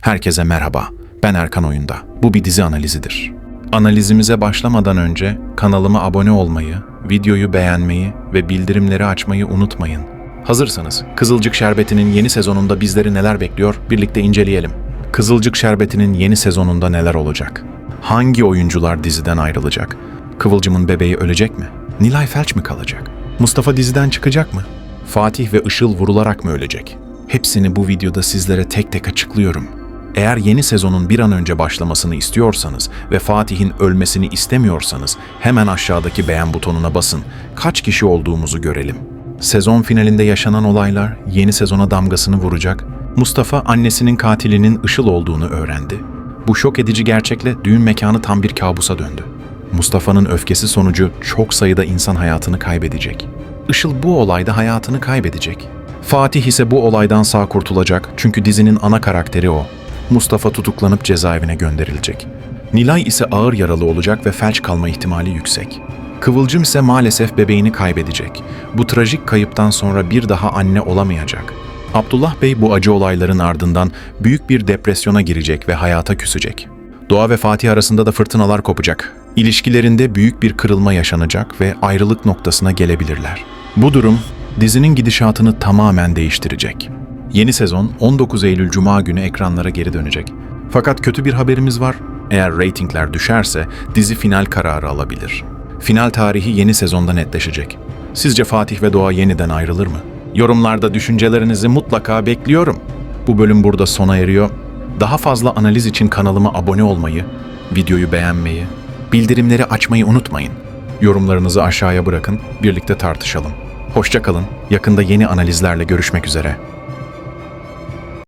Herkese merhaba. Ben Erkan Oyunda. Bu bir dizi analizidir. Analizimize başlamadan önce kanalıma abone olmayı, videoyu beğenmeyi ve bildirimleri açmayı unutmayın. Hazırsanız Kızılcık Şerbeti'nin yeni sezonunda bizleri neler bekliyor birlikte inceleyelim. Kızılcık Şerbeti'nin yeni sezonunda neler olacak? Hangi oyuncular diziden ayrılacak? Kıvılcım'ın bebeği ölecek mi? Nilay Felç mi kalacak? Mustafa diziden çıkacak mı? Fatih ve Işıl vurularak mı ölecek? Hepsini bu videoda sizlere tek tek açıklıyorum. Eğer yeni sezonun bir an önce başlamasını istiyorsanız ve Fatih'in ölmesini istemiyorsanız hemen aşağıdaki beğen butonuna basın. Kaç kişi olduğumuzu görelim. Sezon finalinde yaşanan olaylar yeni sezona damgasını vuracak. Mustafa annesinin katilinin Işıl olduğunu öğrendi. Bu şok edici gerçekle düğün mekanı tam bir kabusa döndü. Mustafa'nın öfkesi sonucu çok sayıda insan hayatını kaybedecek. Işıl bu olayda hayatını kaybedecek. Fatih ise bu olaydan sağ kurtulacak çünkü dizinin ana karakteri o. Mustafa tutuklanıp cezaevine gönderilecek. Nilay ise ağır yaralı olacak ve felç kalma ihtimali yüksek. Kıvılcım ise maalesef bebeğini kaybedecek. Bu trajik kayıptan sonra bir daha anne olamayacak. Abdullah Bey bu acı olayların ardından büyük bir depresyona girecek ve hayata küsecek. Doğa ve Fatih arasında da fırtınalar kopacak. İlişkilerinde büyük bir kırılma yaşanacak ve ayrılık noktasına gelebilirler. Bu durum dizinin gidişatını tamamen değiştirecek. Yeni sezon 19 Eylül Cuma günü ekranlara geri dönecek. Fakat kötü bir haberimiz var. Eğer reytingler düşerse dizi final kararı alabilir. Final tarihi yeni sezonda netleşecek. Sizce Fatih ve Doğa yeniden ayrılır mı? Yorumlarda düşüncelerinizi mutlaka bekliyorum. Bu bölüm burada sona eriyor. Daha fazla analiz için kanalıma abone olmayı, videoyu beğenmeyi, bildirimleri açmayı unutmayın. Yorumlarınızı aşağıya bırakın, birlikte tartışalım. Hoşça kalın. Yakında yeni analizlerle görüşmek üzere.